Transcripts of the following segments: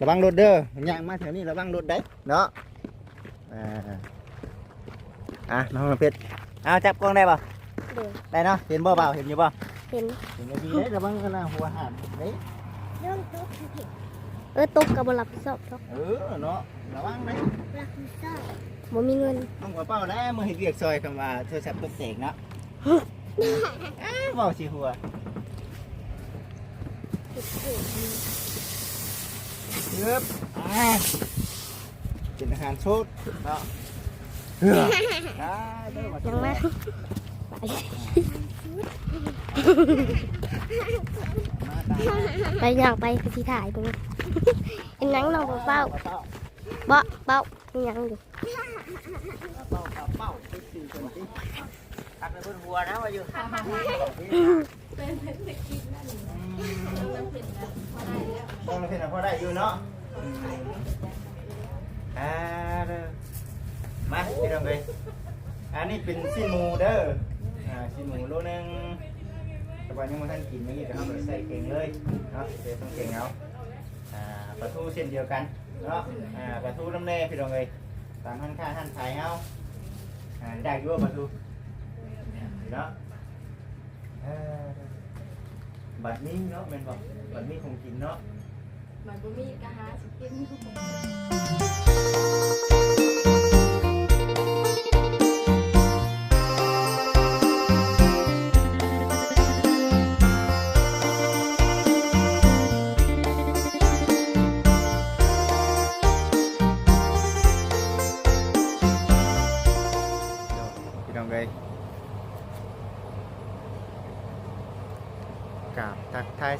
ระวังรถเด้อย่างมาแถวนี้ระวังรถได้เนาะอ่าอะน้องน้ำเพชรเอาจับกล้องได้ป่ะเดี๋ยวได้เนาะเห็นบ่เปล่าเห็นอยู่ป่ะเห็นเห็นดีเลยระวังกันนะหัวหันเด้เรื่องตกเออตกกับบรับผิดชอบตกเออเนาะระวังนะรับผิดชอบบ่มีเงินต้องหัวเป้าได้มือเห็นเรียกซอยคำว่าโทรศัพท์ตกเสกเนาะอ้าวเบาสิหัว เยืบอ่าเป็นอาหารชุดเนาะเฮ้อได้เด้อมายังมาไปมาตามไปย่างไปไปที่ถ่ายตรงนี้เห็นหนังน้องเป้าเป้าเบาเป้ามีหยังอยู่เป้าเป้าเป้าติดสี่คนที่ ตักไปบนหัวนะว่าอยู่ต้องเป็นพอได้อยู่เนาะอ่าเด้อมาพี่น้องเลยอันนี้เป็นซีหมูเด้ออ่าซีหมูโลนึงแต่วันนี้มันท่านกินไม่ยี่แต่เขาใส่เก่งเลยเนาะเดี๋ยวต้องเก่งเอาอ่าปลาทูเช่นเดียวกันเนาะอ่าปลาทูน้ำแน่พี่น้องเลยตามท่านค่าท่านขายเอาอ่าได้อยั่วปลาทู เนาะเอ่อบัดนี้เนาะแม่นบอกบัดนี้คงกินเนาะ มันบ่มีกะหาสิกิน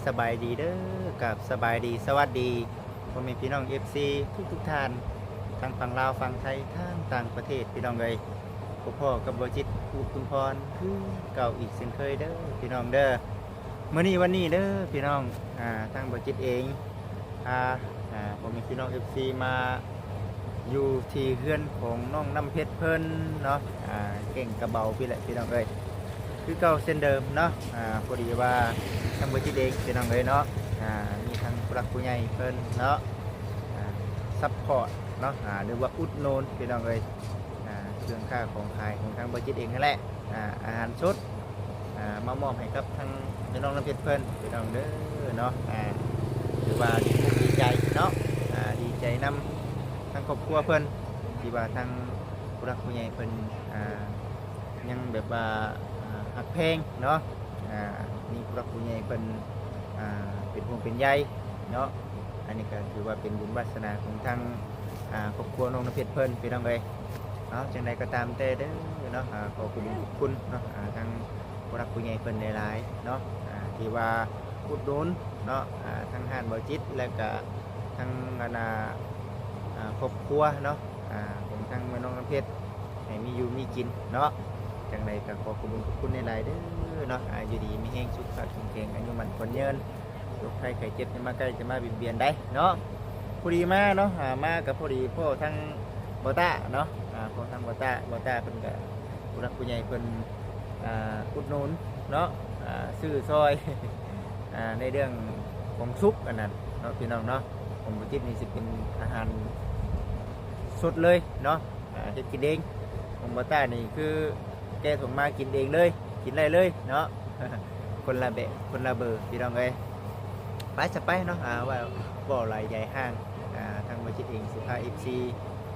สบายดีเด้อกับสบายดีสวัสดีพ่อแม่พี่น้องเอฟซีทุกทุกท่านทั้งฝั่งลาวฝั่งไทยทั้งต่างประเทศพี่น้องเลยพ่อพ่อกับบจิตผู้คุณพรคือเก่าอีกเช่นเคยเด้อพี่น้องเด้อเมื่อนี้วันนี้เด้อพี่น้องอ่าทางบจิตเองพาอ่าพ่อแม่พี่น้องเอฟซีมาอยู่ที่เฮือนของน้องน้ำเพชรเพิ่นเนาะอ่าเก่งกระเบาพี่แหละพี่น้องเอ้ย คือเก่าเส้นเดิมเนาะอ่าพอดีว่าทางบริษัทเองพี่น้องเอ้ยเนาะอ่ามีทางผู้หลักผู้ใหญ่เพิ่นเนาะอ่าซัพพอร์ตเนาะอ่าหรือว่าอุดหนุนพี่น้องเอ้ยอ่าเครื่องค่าของขายของทางบริษัทเองนั่นแหละอ่าอาหารสดอ่ามามอบให้กับทางน้องน้ำเพชรเพิ่นพี่น้องเด้อเนาะอ่าถือว่าดีอกดีใจเนาะอ่าดีใจนำทางครอบครัวเพิ่นที่ว่าทางผู้รักผู้ใหญ่เพิ่นอ่ายังแบบว่าอ่า หักเพลงเนาะอ่ามีผู้รักผู้ใหญ่เพิ่นอ่าเป็นห่วงเป็นใยเนาะอันนี้ก็ถือว่าเป็นบุญวาสนาของทางอ่าครอบครัวน้องน้ำเพชรเพิ่นพี่น้องเอ้ยเนาะจังใดก็ตามแต่เด้อเนาะอ่าขอบคุณขอบคุณเนาะอ่าทางผู้รักผู้ใหญ่เพิ่นหลายๆเนาะอ่าที่ว่าอุดหนุนเนาะอ่าทางห้านบ่จิตและก็ทางอาณาอ่าครอบครัวเนาะอ่าของทางแม่น้องน้ำเพชรให้มีอยู่มีกินเนาะ จังไรก็ขอขอบคุณขอบคุณในหลายเด้อเนาะอายู่ดีมีแห้งสุขภาพแข็งแรงอายุมันคนเยินโรคภัยไข้เจ็บจะมาใกล้จะมาเบียดเบียนได้เนาะพอดีมาเนาะอ่ามากับพอดีพ่อทางบอต้าเนาะอ่าพ่อทางบอต้าบอต้าเพิ่นก็ผู้รักผู้ใหญ่เพิ่นอ่าอุดหนุนเนาะอ่าซื้อซอยอ่าในเรื่องของซุปอันนั้นเนาะพี่น้องเนาะผมบุจิตนี่สิเป็นอาหารสดเลยเนาะอ่าเฮ็ดกินเองผมบอต้านี่คือ แกส่งมากินเองเลย กินได้เลยเนาะคนละแบบคนละเบอร์พี่น้องเอ้ยไปจะไปเนาะอ่าว่าบ่อไหลใหญ่ห้างอ่าทางบุจิตเองสิพาเอฟซี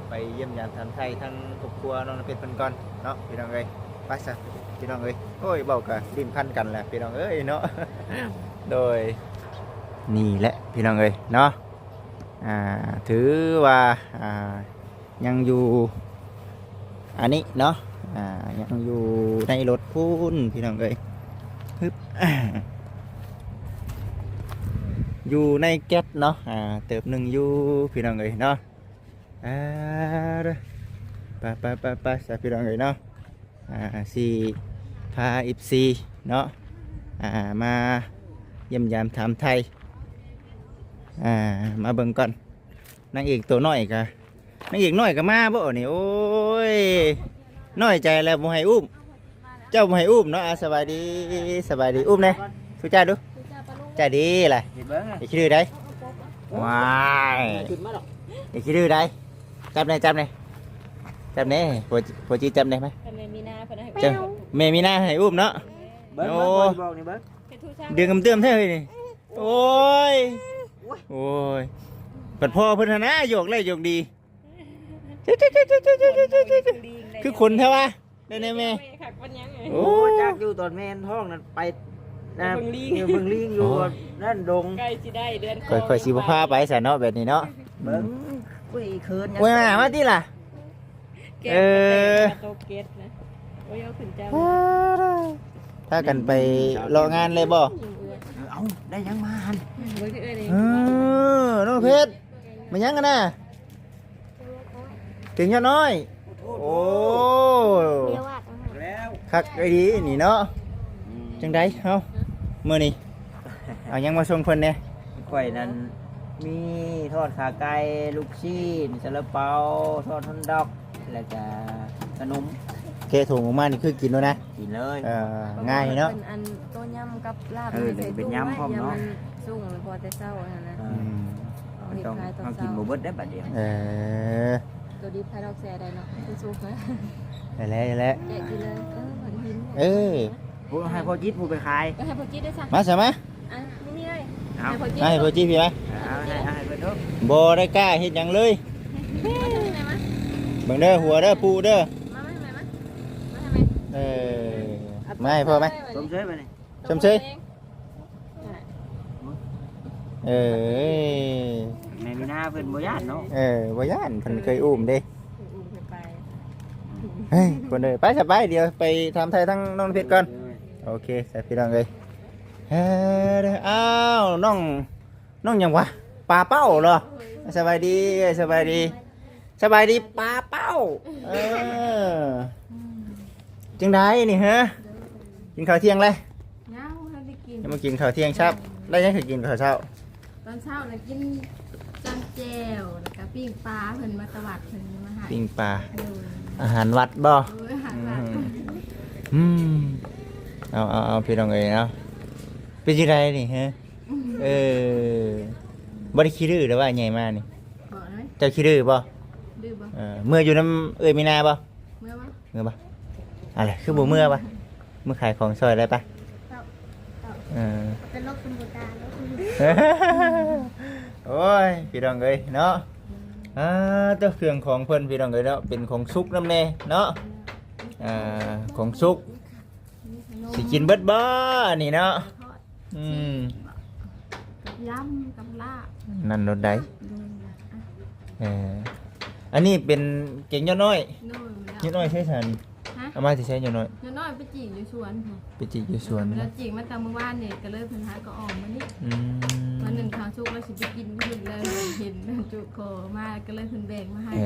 ไปเยี่ยมยามทำไทยทั้งครอบครัวน้องเพชรเพิ่นก่อนเนาะพี่น้องเอ้ยไปซะพี่น้องเอ้ยโอ้ยเบากะดิ้นพันกันแหละพี่น้องเอ้ยเนาะโดยนี่แหละพี่น้องเอ้ยเนาะอ่าถือว่าอ่ายังอยู่อันนี้เนาะ อ่ายังอยู่ในรถพูนพี่น้องเอ้ยฮึบอยู่ในแก๊สเนาะอ่าเติบหนึ่งอยู่พี่น้องเอ้ยเนาะอ่าไปไปไปไปสพี่น้องเอ้ยเนาะอ่าสี่พาอิฟซีเนาะอ่ามาเยี่ยมยามถามไทยอ่ามาเบิ่งก่อนนางเอกตัวน้อยกะนางเอกน้อยก็มาบ่เนี่โอ้ย น้อยใจแล้วบ่ให้อุ้ม เจ้าบ่ให้อุ้มเนาะอะสบายดีสบายดีอุ้มแน่สุจ้าดูจ้าดีล่ะเห็นเบิ้งอย่าชื่อได้ว้ายขึ้นมาดอกไอ้ขี้ดื้อได้จับไหนจับไหนจับไหนโปรโปรจีจับไหนไหมแต่แม่มีนาเพิ่นให้จังแม่มีหน้าให้อุ้มเนาะเบิ้งโอ้เบิ้งบอกนี่เบิ้งให้ทุกช่างดึงกำเตื้อมเท่าเลยนี่โอ้ย โอ้ยปัดพ่อเพิ่นหนนะโยกเลยโยกดี คือคนใช่ปะได้ไหมแม่ขักวันยังไงโอ้โอ้จักอยู่ตอนแม่นท้องนั่นไปนะเบิ่งลิงอยู่เบิ่งลิงอยู่นั่นดงใกล้สิได้เดือนค่อยๆสิบ่พาไปซะเนาะแบบนี้เนาะเบิ้งอุ้ยเคินยังโอ้ยมามาติล่ะ เอเออโตเกตนะโอ้ยเอาขึ้นเจ้าถ้ากันไปรองานเลยบ่เอาได้ยังมาหันเบิ่งที่เอ้ยนี่เออน้องเพชรมันยังกันน่ะถึงยอดน้อย โอ้เรียกว่าดนะคะแล้วคักไอ้ดีนี่เนาะจังไดเฮามื้อนี้เอายังมาส่งเพิ่นแหน่ข่อยนั้นมีทอดขาไก่ลูกชิ้นซาลาเปาทอดฮอนดอก แล้วก็ขนมเคถุงออกมานี่คือกินแล้วนะกินเลยเอ่อง่ายเนาะอันต้นยำกับลาบเออเป็นยำพร้อมเนาะสุ่งพอแต่เช้าอันนั้นนะอืมเอาต้องเอากินบ่เบิดได้บัดเดียวเออ ตัวดีพายดอกแซ่ได้เนาะคือสุกนะได้แล้วได้แล้วแกะกินเลยเออเหมือนหินเออผู้ให้พ่อจิตผู้ไปขายก็ให้พอจิตได้สั่งมาซะมาอะนี่นี่เลยเอาให้พอจิตให้พ่อจี้พี่ไหมเอาให้เอาให้เพิ่นเด้อบ่ได้กล้าเฮ็ดหยังเลยมาทำไมมาเบิ่งเด้อหัวเด้อปูเด้อมาทำไมมามาทำไมเออมาให้พ่อไหมต้มเชยไปนี่ชมเชยเออ แม่มีหน้าเพิ่นบ่ย่านเนาะเออบ่ย่านเพิ่นเคยอุ้มเด้อุ้มไปเฮ้ยคนเด้อไปสบายเดี๋ยวไปทำไทยทั้งน้องเพชรก่อนโอเคใส่พี่น้องเลยเฮ้ยอ้าวน้องน้องหยังวะปลาเป้าเหรอสบายดีสบายดี สบายดีปลาเป้าเออจังไดนี่ฮะกินข้าวเที่ยงเลยเงาให้ได้กินยังมากินข้าวเที่ยงครับได้ยังเคยกินข้าวเช้าตอนเช้าน่ะกินจัง แจ่วแล้วก็ปิ้งปลาเพิ่นมาตวัดเพิ่นมาให้ปิ้งปลาดูอาหารวัดบ่เออหาหลักอืมเอาเอาเอาพี่น้องเอ้ยเนาะเป็นจังไดนี่ฮะเออบ่ได้ขี้ดื้อหรือว่าใหญ่มากนี่บอกไหมเจ้าขี้ดื้อบ่ดื้อบ่เออเมื่ออยู่น้ำเอ้ยมีนาปะเมื่อวะเมื่อปะอะไรคือบ่เมื่อปะเมื่อขายของซอยได้ปะเออ เป็นโรคคุณบูตาโรคคุณบูตา โอ้ยพี่น้องเอ้ยเนาะอ่าเจ้าเครื่องของเพิ่นพี่น้องเอ้ยเนาะเป็นของซุกน้ำแน่เนาะอ่าของซุกสิกินเบิดบ่นี่เนาะอืมกับยำกับลาบนั่นรถใดดูนะอะเอออันนี้เป็นเก่งยอดน้อยยอดน้อยใช่ฉัน ฮะเอามาสิใช้ยอดน้อยเดี๋ยวน้อยไปจีบอยู่สวนค่ะไปจิกอยู่สวนแล้นะวจีบมาแต่เมื่อวานเนี่ยก็เลยเพิ่นหาก็ออกมานี่อืมวันหนึ่งข้าวชุกแล้วสิไปกินเพิ่นเลยเห็นจุคอมาก็เลยเพิ่นแบ่งมาให้เอ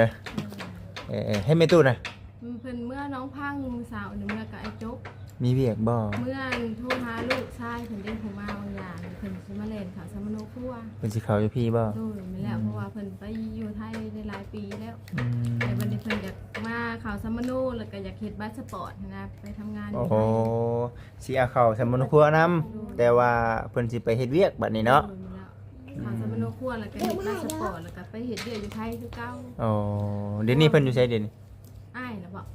อเออเออให้แม่ตู้น่ะเพิ่นเมื่อน้องพังมือสาวหนึ่งเมื่อกับไอ้จก มีเวียกบ่ เมื่อโทรหาลูกชายเพิ่นได้ผมมาบางอย่างเพิ่นสิมาเล่นข่าวสมโนครัวเป็นสิเขาอยู่พี่บ่โดยไม่แล้วเพราะว่าเพิ่นไปอยู่ไทยได้หลายปีแล้วอืมแต่วันนี้เพิ่นอยาก มาข่าวสมโนแล้วก็อยากเฮ็ดบัตรสปอร์ตนะไปทำงานอโอ้ยู่โหไทยสิเอาเข้าสมุนครัวนำแต่ว่าเพิ่นสิไปเฮ็ดเวียกบัดนี้เนาะข่าวสมโนครัวแล้วก็เฮ็ดบัตรสปอร์ตแล้วก็ไปเฮ็ดเดืออยู่ไทยคือเก่าโอ้เดี๋ยวนี้เพิ่นอยู่ไสเดี๋ยวนี้อ้ายน่ะบอก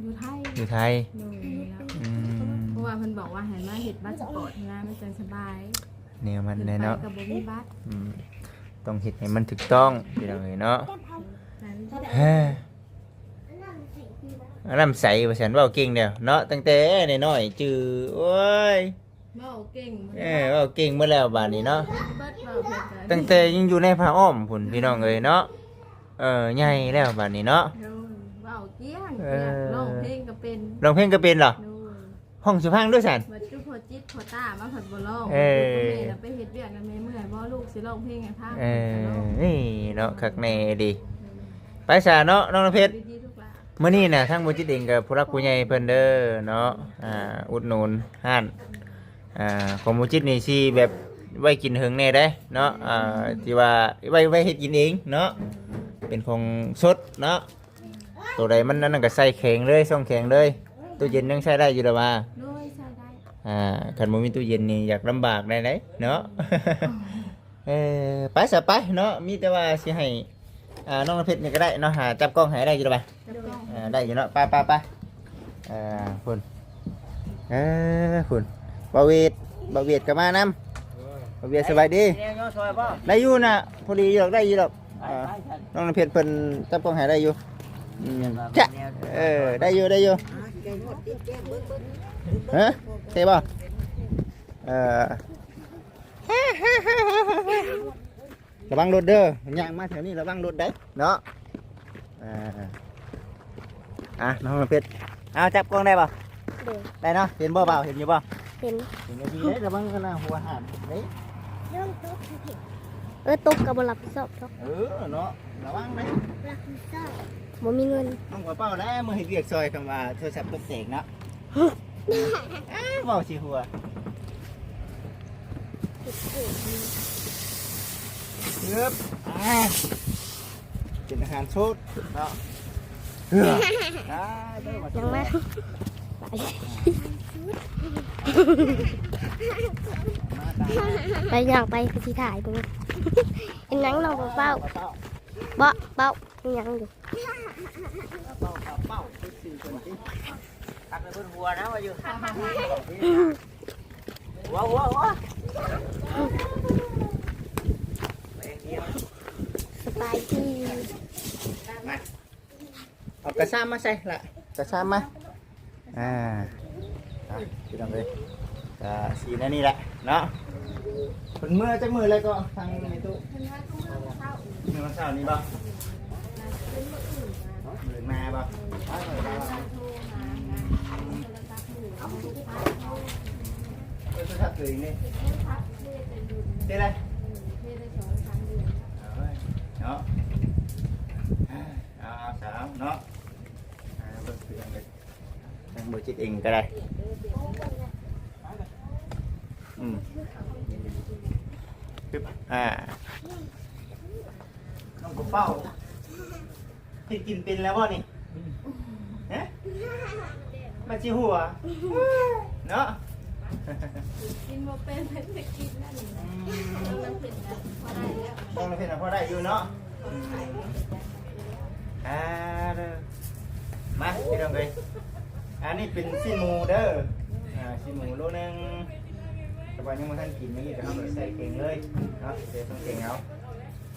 อยู่ไทยอยู่ไทยโดยแล้วอืมเพราะว่าเพิ่นบอกว่าให้มาเฮ็ดบัตรสปอร์ตนะมันจะสบายแนวมันขึ้นแน่ไปเนาะก็บ่มีบัตรอืมต้องเฮ็ดให้มันถูกต้องพี่น้องเอ้ยเนาะ นั้น เฮ้ยอั นน้ำใสว่าฉันเว้าเก่งเด้อเนาะตั้งแต่น้อยๆจื้อโอ้ยเว้าเก่งเอ้ยเว้าเก่งหมดแล้วบัดนี้เนาะเบิดเว้าเพิ่นก็ตั้งแต่ยังอยู่ในผ้าอ้อมพุ่นพี่น้องเอ้ยเนาะเออใหญ่แล้วบัดนี้เนาะโดยเว้าเกี้ยงเอเกี้ยงอร้องเพลงก็เป็นร้องเพลงก็เป็นเหรอโดยห้องสุพังด้วยสัน บัดจุพอจิตพอตามาผัดบ่ร้องเออลูกกับแม่น่ะไปเฮ็ดเวียกกันแม่เมื่อยบ่ลูกสิร้องเพลงให้ฟังเอก็ร้องอนี่เนาะคักแน่ดี ไปซะเนาะน้องน้ำเพชร ดีๆทุกหลาน มื้อนี้น่ะทั้งบ่จิตเองกับผู้รักผู้ใหญ่เพิ่นเด้อเนาะอ่าอุดหนุนห้านอ่าของบ่จิตนี่สิแบบไว้กินเฮิงแน่ได้เนาะอ่าที่ว่าไว้ไว้เฮ็ดกินเองเนาะเป็นของสดเนาะตัวใดมันนั่นนะก็ใส่แข็งเลยส่งแข็งเลยตู้เย็นยังใช้ได้อยู่ดอกว่าโดยใส่ได้อ่าคันบ่มีตู้เย็นนี่อยากลำบากได้ไหนเนาะเออไปสะไปเนาะมีแต่ว่าสิให้ อ่าน้องน้ำเพชรนี่ก็ได้เนาะหาจับกล้องให้ได้อยู่หรือเปล่าจับกล้องอ่าได้อยู่เนาะไปไปไปเอ่าคุณเออคุณบาเวตบาเวตก็มานำบาเวตสบายดีแนวย่อซอยป่ะได้อยู่นะพอดีอยู่หรอกได้อยู่หรอกไปอ่าไปฉันน้องน้ำเพชรเพิ่นจับกล้องให้ได้อยู่อืมจ้ะเออได้อยู่ได้อยู่ฮะเท่บ่เออ ระวังรถเด้อย่างมาแถวนี้ระวังรถได้เนาะอ่าอะน้องน้ำเพชรเอาจับกล้องได้ป่ะเดี๋ยวได้เนาะเห็นบ่เปล่าเห็นอยู่บ่เห็นเห็นดีเลยระวังกันนะหัวหันเฮ้ยเออตกกับบรับผิดชอบเนาะเออเนาะระวังนะบ่มีเงินน้องหัวเป้าแล้วมือเห็นเรียกซอยคำว่าโทรศัพท์ตกเสกเนาะอ้าวเบาสิหัว เยืบอ่าเป็นอาหารชุดเนาะเฮ้อได้เด้อมายังมาไปอย่างไปไปที่ถ่ายดูเป็นหยังเราเป้าเป้าเป้าเป้าเป็นหยังอยู่เป้าเป้าเป้าคือสิ่งคนที่ตักไปบนหัวนะว่าอยู่หัวหัวหัวไปเดียว ส บายดีมาเอากระซ้ำมาใส่ละกระซ้ำมาอ่าอะพี่น้องเลยก็สีนั่นนี่แหละเนาะเป็นมือจะมือเลยก็ทางในตู้เพิ่นว่าต้องมาเข้ามือมันเช้านี้บ่มือมาบ่ไปไปไปโทรหางานโทรศัพท์มือเอาไปพักเขาไปโทรศัพท์ตัวเองนี่พักเรียกเป็นดุลเจ๊เลยเรียกได้สองสามเดือน เอาไว้เนาะเอาเอาสาวเนาะอ่าเบิ่งเพื่อนเลย ทางเบอร์จิตเองก็ได้อืมปึ๊บอ่าน้องกบเป้าที่กินเป็นแล้วบ่นี่ฮะมาจิหัวเนาะกินโมเป็นเป็นไปกินนั่นนะมันเผ็ดนะพอได้แล้วต้องเราเพ็นพอได้อยู่เนาะอ่าเด้อมาพี่น้องเลย อันนี้เป็นซีนหมูเด้ออ่าซีนหมูโลนึงแต่ว่ายังไม่ทันกินนี่แต่เราใส่เก่งเลยเนาะเดี๋ยวต้องเก่งเอา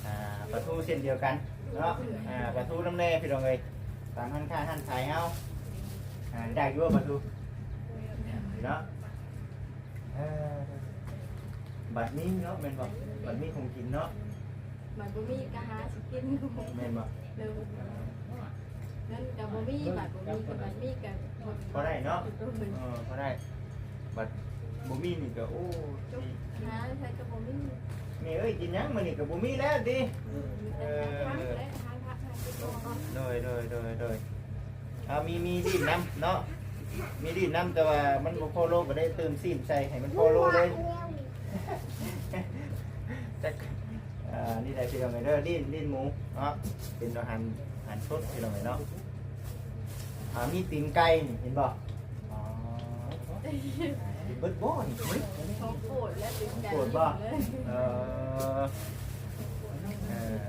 อ่าปลาทูเส้นเดียวกันเนาะอ่าปลาทูน้ำแน่พี่น้องเลยตามท่านค่าท่านขายเอาอ่าได้อยู่ว่าปลาทูเนาะเอ่อบัดนี้เนาะเป็นบอกบัดนี้คงกินเนาะมันบ่มีกะหาสิกินแม่นบ่เร็ว นั่นกับบ่มีบัดบ่มีกับบัดมีกับพอได้เนาะเออพอได้บัดบ่มีนี่ก็โอ้หาใช้กับบ่มีนี่เอ้ยกินหยังมื้อนี่ก็บ่มีแล้วดิมีแต่ทางและทางพักทางที่ตัวโดยโดยโดยโดยเอามีมีดินน้ำเนาะมีดินน้ำแต่ว่ามันบ่พอโลก็ได้เติมซีนใส่ให้มันพอโลเลยจักอ่านี่ได้พี่น้องเด้อดินดินหมูเนาะเป็นอาหารอาหารสดพี่น้องเนาะ อ่ามีตีนไก่นี่เห็นบ่อ๋อเบิดบ่นี่เฮ้ยของโปรดและเป็นใจโกรธป่ะเออเออ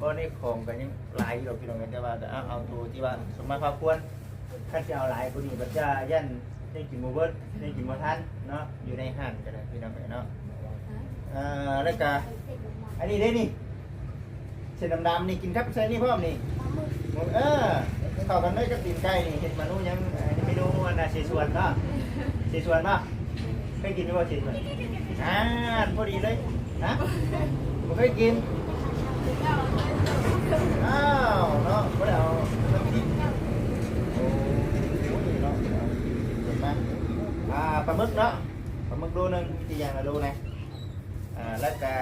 บ่ในของกันยังหลายอยู่หรอกพี่น้องกันแต่ว่าเอาเอาตัวที่ว่าสมมาพาควรถ้าจะเอาหลายกว่านี้มันจะยันได้กินบ่เบิดได้กินบ่ทันเนาะอยู่ในห้างก็ได้พี่น้องกันเนาะเอ่อแล้วก็อันนี้ได้นี่เส้นดำๆนี่กินครับใส่นี่พร้อมนี่เออ เข้ากันได้กับตีนไก่นี่เห็ดเมนูยังอันนี้เมนูอันน่ะเสฉวนเนาะเสฉวนเนาะเคยกินไหมว่าเสฉวนอ่าพอดีเลยนะผมเคยกินอ้าวเนาะไม่ได้เอาน้ำพริกโอ้โหเนาะเห็นไหมอ่าปลาหมึกเนาะปลาหมึกโลนึงมีกี่อย่างละโลนะอ่าแล้วก็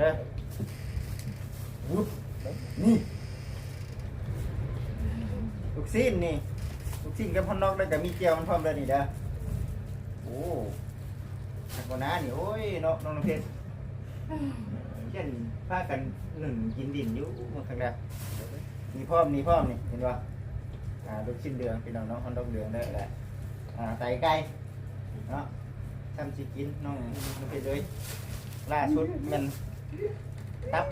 เด้อวุ้นี่ ซีนนี่ลูกซีนกับพอนนอกแล้วก็มีเจียวมันพร้อมแล้วนี่เด้อโอ้หักกว่าน้านี่โอ้ยเนาะน้องน้ำเพชรเช่นพากันหนึ่งกินดินอยู่เมื่อครั้งแรกมีพร้อมมีพร้อมนี่เห็นป่ะอ่าลูกชิ้นเดืองพี่น้องน้องฮอนดอกเดืองได้แหละอ่าไตไก่เนาะทำสิกินน้องน้ำเพชรเลยล่าสุดมันตับ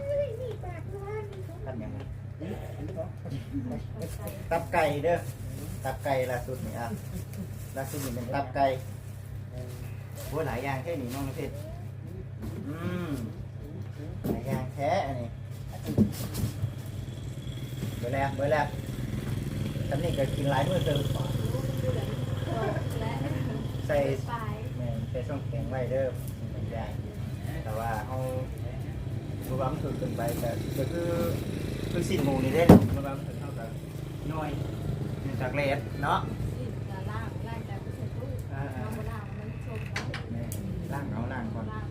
ตับหยัง ตับไก่เด้อ ตับไก่ล่าสุดนี่อะล่าสุดนี่เป็นตับไก่โอ้หลายอย่างแค่นี้น้องเพชรอืมหลายอย่างแท้อันนี้เบอร์แล้วเบอร์แล้วตอนนี้ก็กินหลายมื้อเติมใส่แม่ใส่ช่องแข็งไว้เด้อไม่ได้แต่ว่าเอาบะบัมถึงเกินไปแต่ก็คือ คือสิ่งหมูนี่ได้บะบัมถึงเท่ากับน้อยนี่จากเลสเนาะสิจะล่างล่างจากผู้ชายตู้น้องโบราณมันชมแล้วแม่ล่างเอาล่างก่อนล่าง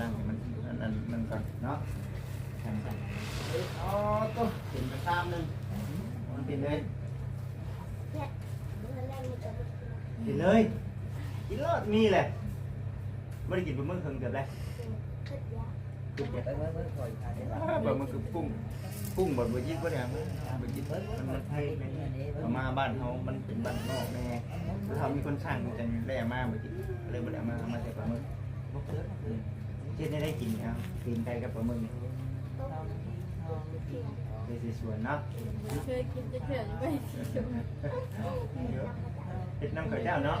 ล่างให้มันอันนั้นมันก่อนเนาะแข่งกันอ๋อตัวเห็นไปข้ามหนึงมันเป็นเลยกินเลยกินรอดมีแหละไม่ได้กินบะหมึกเพิ่งเกือบเลยเกือ บไปเมื่อเมื่อคอยทานคือกุ้งกุ้งบะบะยิบก็ได้มั้ยบะยิบมันมันไทยมาบ้านเขามันเป็นบ้านนอกแน่ถ้ามีคนช่างมันจะได้เอามาบะยิบเลยบ่ได้เอามาเอามาใส่ปลาหมึกเช่นได้ได้กินครับกินไก่กับปลาหมึกเลยสวนเนะเคยกินจะเขื่อนไม่เฮ็ดน้ำข้าวเจ้าเนาะ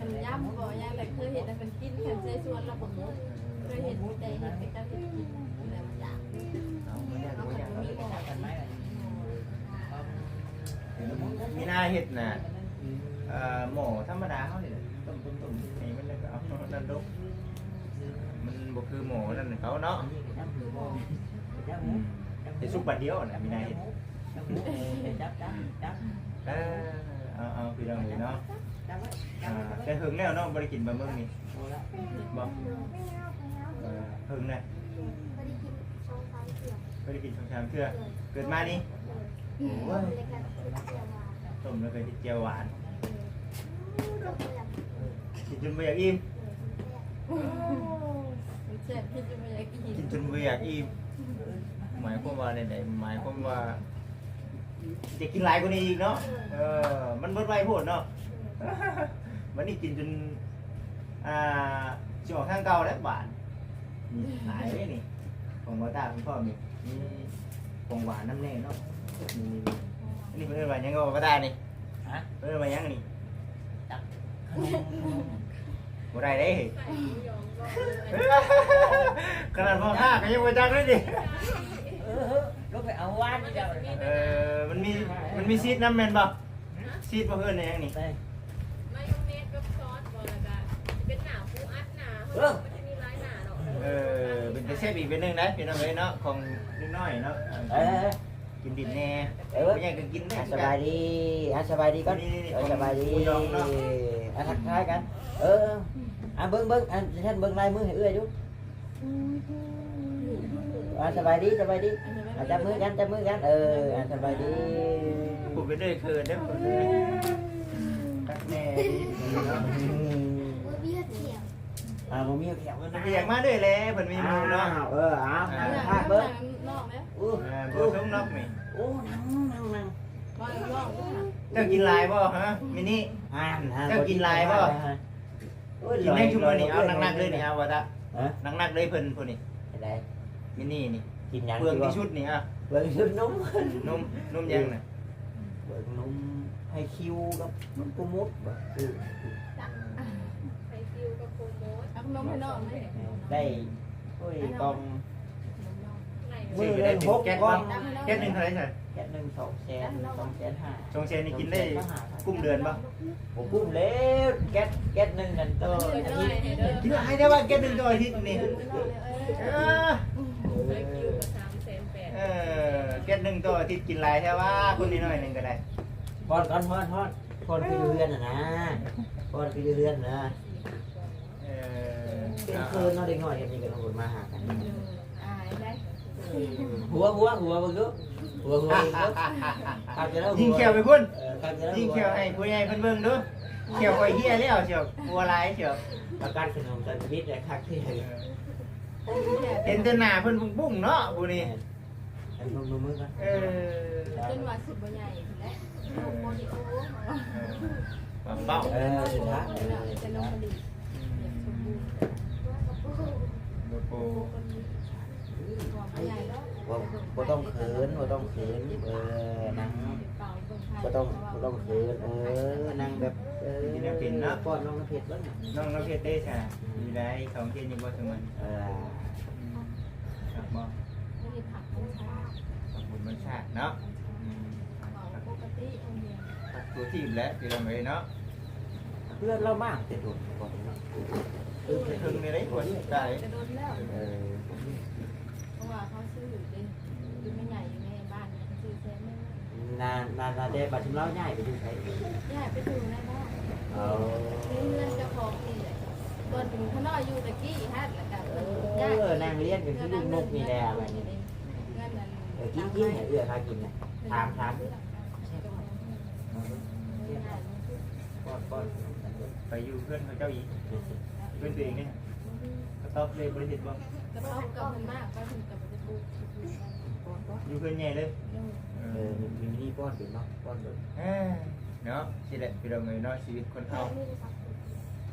ขันย่ำบ่อย่างแต่เคยเห็นแต่เป็นกินขันเซชวนเราบอก เคยเห็นแต่เห็นเป็นการกินแบบอย่างเอาไม่ได้เราไม่ขัได้นมีบอกกันไหมมีหน้าเฮ็ดน่ะเอ่อหมูธรรมดาเขานี่แหละต้มต้มต้มนี่มันแล้วก็เอานั่นดกมันบ่คือหมูนั่นเขาเนาะเห็ดซุปบัดเดียวนะมีนาเห็ดจับจับบเออเอาเอาพี่น้องเลยเนาะแต่หึงแล้วเนาะบริกินบะเมื องนี่บอกเออหึงนะบริกินสองชามเชื่อเกิดมานี่โอ้ยต้มแล้วก็เห็ดเจียวหวานกินจนไม่อยากอิ่มมันเจ็บที่จะไม่อยากกินกินจนไม่อยากอิ่มหมายความว่าในไหนหมายความว่าจะกินหลายกว่านี้อีกเนาะเออมันเบิดไวโพดเนาะวันนี้กินจน อ่าชิมออกทางเก่าแล้วบานนี่ หายเลยนี่ของบอตาคุณพ่อมีมีของหวานน้ำแน่เนาะมีอันนี้เพื่อนว่าหยังก็บอตานี่ฮะเพื่อนว่าหยังนี่บ่ได้เด้ขนาดพ่อข้าก็ยังบ่จักเลยดิเออลูกไปเอาว่านนี่เจ้าเออมันมีมันมีซีดน้ำแม่นบ่ซีดบ่เพิ่นได้หยังนี่ไปมายองเนสกับซอสบอลแล้วก็เป็นหนาปูอัดหนาเเนาะเออเป็นแต่เชฟอีกเป็นหนึงนะพี่น้องเอ้ยเนาะของนิดหน้อยเนาะเออ กินดินแน่เออ ไม่อยากจะกินแน่สบายดีอะสบายดีก่อนนี่นี่นี่เออสบายดีหมูยองเนาะอะทักทายกัน เอออะเบิ้งเบิ้งอะฉันเบิ้งลายมือให้เอื้อยดูอะสบายดีสบายดีอะจับมือกันจับมือกันเอออะสบายดีพูดไปเรื่อยเคินเด้อคนนี้ตักแน่ดีเนาะ อืมอะบ่มีแขวมันนะก็อยากมาด้วยแหละเพิ่นมีหมูเนาะอ้าวเออเอาอ่าอะอยากพาให้เบิ้งนอกไหมอู้อ่าบ่ต้องนอกนี่โอ้นั่งนั่งนั่งว่าลอกก็หาเจ้ากินลายบ่ฮะมินี่อ่านอ่เจ้ากินลายบ่โอ้ยกินแม่งชุมมื้อนี่เอานักๆเลยนี่เอาว่าตะฮะนักๆเลยเพิ่นพุ่นนี่อะไรมินี่นี่กินยังเปลืองที่ชุดนี่อะเปลืองชุดนุ่มนุ่มนุ่มยังน่ะเปลืองนุ่มให้คิวกับนุ่มกุมุดบ่คือ ไข่ซิวกับโคโมส เอาข นมให้นอกไหมได้โอ้ยกองไหนมืซื้ออได้ได้หหกกแก๊สกอบ่งแก๊สหนึงเท่าไหร่ใช่แก๊สหนึ่งสองแสนสองแสนห้าชงเชนนี่กินได้กุ้มเดือนบ่ผมกุ้มแล้วแก๊สแก๊สหนึ่งกันต่ออาทิตย์กินให้ได้ว่าแก๊สหนึงต่ออาทิตย์นี่เออไข่ซิวกับสามแสนแปดเออแก๊สหนึงต่ออาทิตย์กินหลายแท้ว่าคนนิดหน่อยหนึงก็ได้พอนก่อนพอนพอนพอนคือเรือนน่ะนะพอนคือเรือนนะเอ อเป็นคืนเนาะเด็กน้อยเห็นนี่กันคนมาหากันอายได้หัวหัวหัวมึงดูหัวหัวอีกดูขับจะแล้วหัยิงเขียวไปพุ่นเออขับจะแล้วยิงเขียวให้ผู้ใหญ่เพิ่นเบิ่งดูเขียวข่อยเหี้ยแล้วเขียวกลัวหลายเขียวประกันขนมตันพิษเลยคักที่เห็นเห็นแต่หน้าเพิ่นบุ้งๆเนาะผู้นี้เห็นมือมือกันเออจนว่าสุดบ่ใหญ่และนมโมดิโอเออเบ้าเออสุดท้ายจะนมมะลิอย่างสมบูรณ์ โอ้บอกไม่ใหญ่แล้วบ่ต้องเขินบ่ต้องเขินเออนั่งบ่ต้องบ่ต้องเขินเออนั่งแบบเออนี่นะเป้อนน้องน้ำเพชรแล้วเนี่ยน้องน้องเพชรได้ค่ะมีได้ของเทียนอยู่บ่สมันเออครับบ่ไม่ได้ผักไม่ใช่ขอบคุณมันชาติเนาะตัวที่อยู่แล้วที่เราไม่เนาะเพื่อนเรามากแต่โดนก่อนเนาะ คือถึงในไรคนได้จะโดนแล้วเออเพราะว่าเขาซื้ออยู่ดิอไม่ใหญ่อยู่ในบ้านเนี่ยซื้อแซมไม่นานนานนานได้บัดชุมเล่าง่ายไปดูใครใหญ่ไปดูในบ้านเอานี่เงินจ้าของนี่แหละตอนถึงข้างนอกอยู่ตะกี้ฮะแล้วก็เออนางเลี้ยนเป็นที่ลูกนกมีแล้อะไรเงินี่ยนเออกินกินเนี่ยเอื้อพากินเนี่ยถามถามป้อนป้อนไปอยู่เพื่อนเขาเจ้าอีก เพื่อนตัวเองเนี่ยก็ตอบเลยบริสุทธิ์บ่กระทบกับมันมากก็ถึงกับมันจะปูอยู่เพื่อนใหญ่เลยเออมีมีนี่ป้อนเป็นเนาะป้อนเป็นเอ้ยเนาะสิแหละพี่เราเงยเนาะชีวิตคนเฮา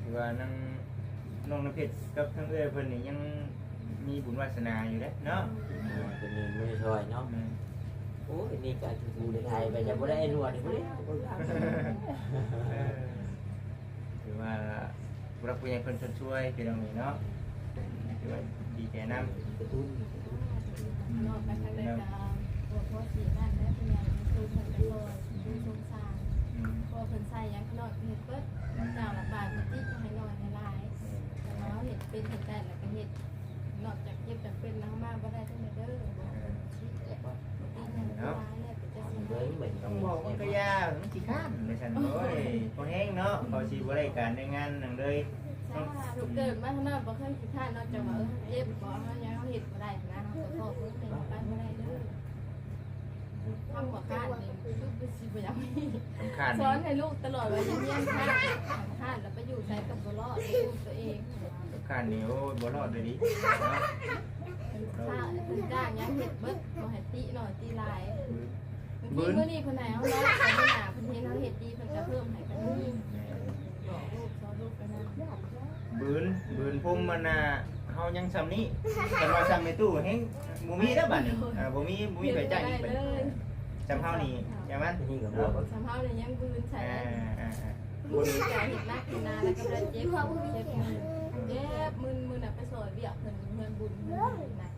คือว่านั่งน้องน้ำเพชรกับทั้งเอ้ยเพิ่นนี่ยังมีบุญวาสนาอยู่เด้เนาะเป็นนี่มือซอยเนาะอืมโอ้ยนี่ก็ดูในไทยไปจะบ่ได้นวดนี่บ่ได้เออถือว่า ผู้รักผู้ใหญ่เพิ่นชวนช่วยพี่เราเงยเนาะถือว่าดีใจนำกระตุ้นนอกไปทางใดก็บอกว่าสีนั่นแล้วเป็นยังซูมมันจะลอยซูมสงสารอืมพอเพิ่นใส่ยังขนอดเห็ดเบิดเจ้าละบาทติดให้น้อยในลายแต่เราเห็ดเป็นเห็ดได้แล้วก็เห็ดนอกจากเก็บจากเป็นแล้วมาบ่ได้ทั้งเด้อบอกชิดแหละตีนั่นลายแล้วก็จะสิ เฮ้ยเหมือนต้องบอกมันก็ยากมันสิข้านไม่ใช่โอ้ยพอแห้งเนาะเขาสิบ่ได้การได้งานหนังเลยจ้าลูกเกิดมาข้างนอกบ่เคยคิดท่านอกจากว่าเออเจ็บบ่เฮายังเฮ็ดบ่ได้นะเฮาก็ขอเพิ่นเป็นไปบ่ได้เด้อทำบ่คาดนี่ลูกก็สิบ่อยากมีสำคัญสอนให้ลูกตลอดว่าอย่าเลี้ยงคาดคาดแล้วไปอยู่ใส่กับบ่รอดลูกตัวเองสำคัญนี่โอ้ยบ่รอดเลยดิเนาะถ้าเพิ่นจ้างยังเฮ็ดเบิดบ่ให้ติหน่อยติหลา ยบางทีมื้อนี้เพิ่นให้เฮาเนาะแต่มื้อหน้าเพิ่นเห็นเฮาเฮ็ดดีเพิ่นก็เพิ่มให้กันนี่บอกลูกสอนลูกไปนะบืนบืนพุ่มมันน่ะเฮายังซ้ำนี้แต่ว่าซ้ำในตู้แฮงบ่มีแล้วบัดนี้อ่าบ่มีบ่มีไปจ้างอีกบัดเลนี้ยซ้ำเฮานี่อย่างนั้นนี่กับบัวก็สำเฮาเนี่ยยังบืนใส่อ่าอ่าอ่าบุญแก่เห็ดนักเห็ดนาแล้วก็ได้เจ็บเจ็บมือเจ็บมือมือน่ะไปสอยเบี้ยเพิ่นเงินบุญเพิ่นนะ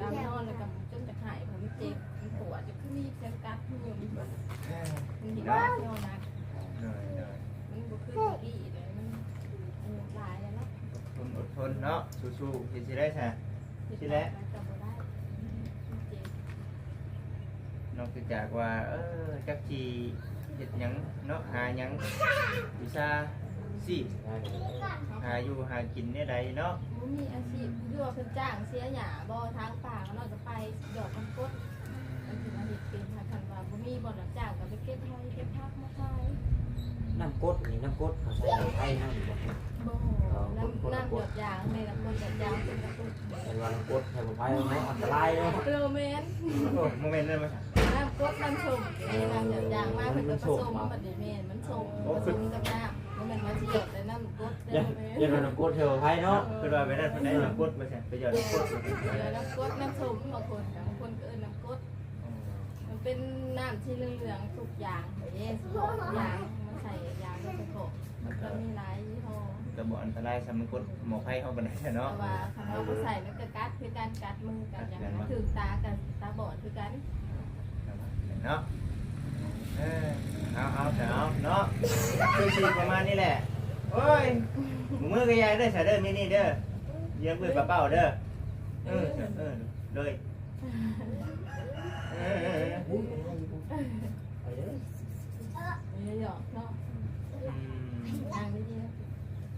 ดำนอนแล้วก็จนจะหายผมเจ็บมัน ปวดจะขึ้นมีเจ็บกัดมือมันมันเห็นว่าเที่ยวนะหน่อยหน่อยมันบุขึ้นอีกเลยมันหลายแล้วเนาะทนอดทนเนาะสู้ๆเฮ็ดสิได้ซะจับบ่ได้เจ็บนอกจากว่าเออจักสิเฮ็ดหยังเนาะหาหยังวิชาสิหาอยู่หากินเนี่ยใดเนาะมันมีอาชีพยั่วเพิ่นจ้างเสียหยาบ่ทางป่าก็นอกจากไปหยอดกันกด นถึงมาเฮ็ดเป็นค่ะคันว่าบ่มีบ่รับจ้างก็ไปเก็บหอยเก็บผักมาขายน้ำกดนี่น้ำกดเขาใส่ไทยน้ำอยู่บ่บ่น้ำน้ำหยดยางในน้ำคนหยดยางเป็นกระปุกนว่าน้ำกดใส่บ่ไทยเนาะอันตรายเลยเกลือเมนโอ้โมเมนต์นั้นมน้ำกดน้ำส้มในน้ำหยดยางมากเป็นผสมมันดีเมนมันส้มผสมกับน้ำมันเป็นมาที่หยดแต่น้ำกดเกลือย่าอเมนอย่าน้ำกดเทวไทยเนาะคือว่าไปได้คนได้น้ำกดมาใช่ไปหยดน้ำกดน้ำกดน้ำส้มบางคนบางคนก็เอิ้นน้ำกดมัน เป็นน้ำที่เหลืองๆทุกอย่างเย้สุกอย่างมันใส่ยางมันประกอบมันก็มีหลายยี่ห้อกระบอกอันตรายสำมันกดหมอไพ่เข้าไปได้แต่เนาะว่าถ้าเราใส่มันก็กัดคือการกัดมือกันอย่างมันถึงตากันตาบอดคือกันเนาะเออเอาเอาแต่เอาเนาะคือสีประมาณนี้แหละโอ้ยมือกับยายเด้อใส่เด้อนี่นี่เด้อเยี่ยมมือป้าเป้าเด้อเออเออเลย เออเออไปเด้อไม่หยอกเนาะทางไม่ดีนะ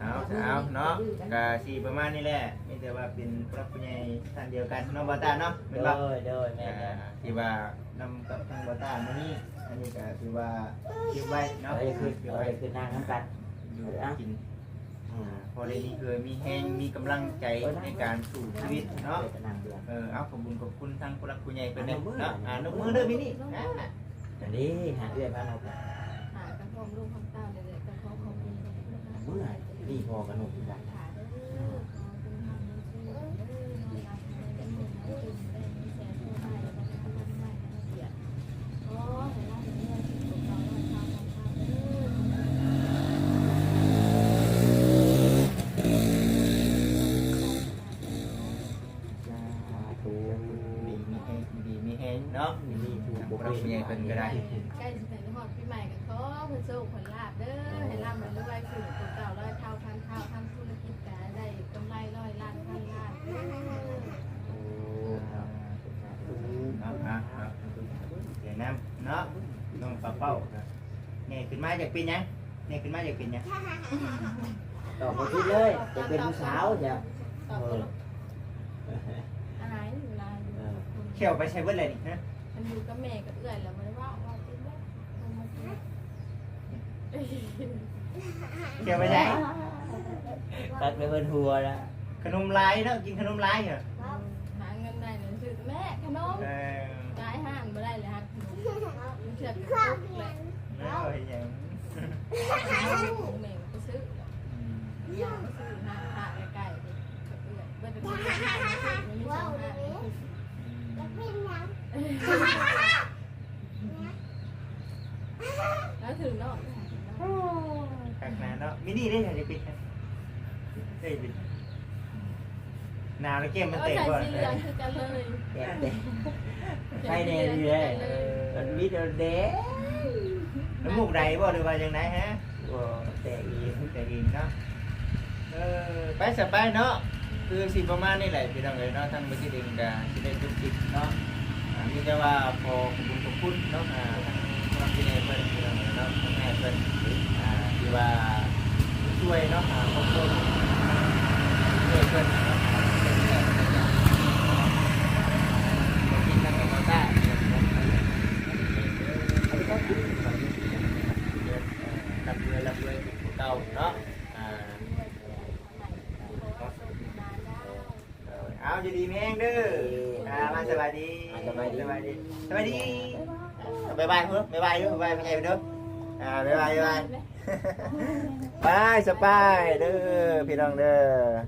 เอาเอาเนาะกะสีประมาณนี้แหละมีแต่ว่าเป็นพระผู้ใหญ่ท่านเดียวกันเนาะบาตาเนาะเป็นเด้บ่อเด้อแม่อ่าที่ว่านำกับทางบาตามานี่อันนี้ก็ถือว่าเก็บไว้เนาะเอ้ยคือเก็บเอ้ไว้ยคือนางน้ำกัน อยู่กินอ่า พอได้นี่คือมีแห้งมีกำลังใจในการสู่ชีวิตเนาะจะนางเดือนเออเอาขอบคุณขอบคุณทางผู้รักผู้ใหญ่เป็นเนี่ยเนาะอ่านกมือเด้อพี่นี่อ่าอันนี้หาเอื้อยบ้านเราหากระพงลูกของเต้าเลยกระพงของมีเมื่อนี่พอกันหนุกกันขาเด้อขอคุณทำด้ว ถูกทางเป็นใหญ่เพิ่นก็ได้ใกล้จะถึงฮอดปีใหม่ก็ขอเพิ่นโชคผลลาภเด้อให้ร่ำรวยขึ้นตัวเก่าร้อยเท่าพันเท่าทำธุรกิจก็ได้กำไรร้อยล้านพันล้านโอ้ครับเนาะอะเนาเดี๋ยวน้ำเนาะน้องปลาเป้าเนี่ยขึ้นมาจากเป็นหยังเนี่ยขึ้นมาจากเป็นหยังตอบบ่ผิดเลยจะเป็นผู้สาวจ้ะตอบอาหารอยู่นานอยู่เขี่ยวไปใช้เบิดเลยนี่นะ มันอยู่กับแม่กับเอื้อยแล้วมันว่าว่าเป็นว่ามันมาเป็นเขี่ยวไปใช้ตัดไปเพิ่นหัวแล้วขนมลายเนาะกินขนมลายเหรอหาเงินได้หนังสือแม่ขนมเออจ่ายห้างไม่ได้เลยฮะมันเชื่อถือแหละเนาะเป็นหยังของแม่ไปซื้อยางซื้อหาหาไก่ดิกับเอื้อยเบิ้ลเป็นห้างมันมีสองห้าง แล้วถึงเนาะข้างหน้าเนาะมินี่ได้ยังจะปิดนะได้ปิดหนาวแล้วเกมมันเออเตะใส่ก่อนสีเหลืองคือกันเลยแก่เด้ใครแน่ดีเลยมันมีแต่เด้น้ำมูกใดบ่หรือว่าอย่างไรฮะบ่แต่อีกแต่ดินเนาะเออไปสบายเนาะคือสิประมาณนี้แหละพี่น้องเลยเนาะทางบริษัทเองก็สิได้จุกจิกเนาะอ่า มีแต่ว่าพอขอบคุณขอบคุณเนาะอ่าทางทางพี่เนเพิ่นน้องเนาะทางแม่เพิ่นอ่าที่ว่าช่วยเนาะหาครอบครัวช่วยเพิ่นเนาะเป็นแม่เป็นอย่างกินทางกับต้ารับรวยรับรวยเก่าเนาะอ่า เอาอยู่ดีแม่งเด้ออ่ามาสบายดีสบายดีสบายดีสบายดี บายบายเพื่อนบายบายเด้อบายบายเด้ออ่าบายบายบายบายสบายเด้อพี่น้องเด้อ